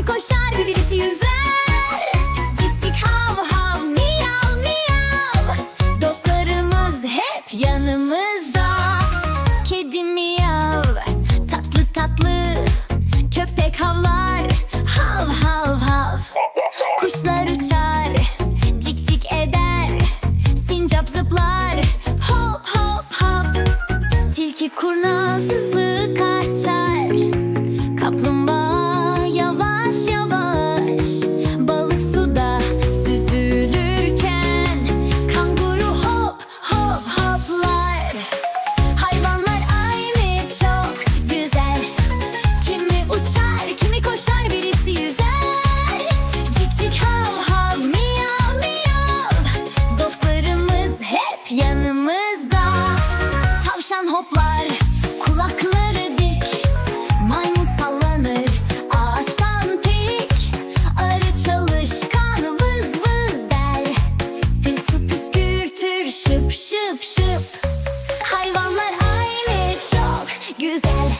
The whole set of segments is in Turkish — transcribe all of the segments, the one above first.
kimi koşar birisi yüzer. Cik cik hav hav miyav miyav. Dostlarımız hep yanımızda. Kedi miyav tatlı tatlı. Köpek havlar hav hav hav. Kuşlar uçar cik cik eder. Sincap zıplar hop hop hop. Tilki kurnaz güzel.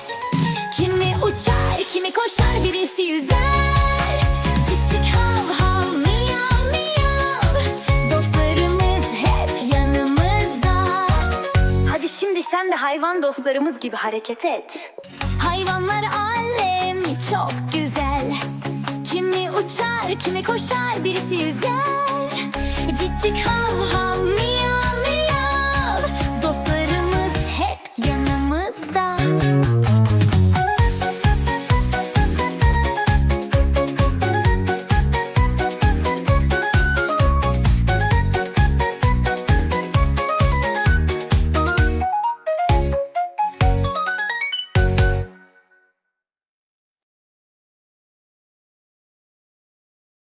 Kimi uçar kimi koşar birisi yüzer. Cik hav hav miyav miyav. Dostlarımız hep yanımızda. Hadi şimdi sen de hayvan dostlarımız gibi hareket et. Hayvanlar alemi çok güzel. Kimi uçar kimi koşar birisi yüzer. Cik cik hav hav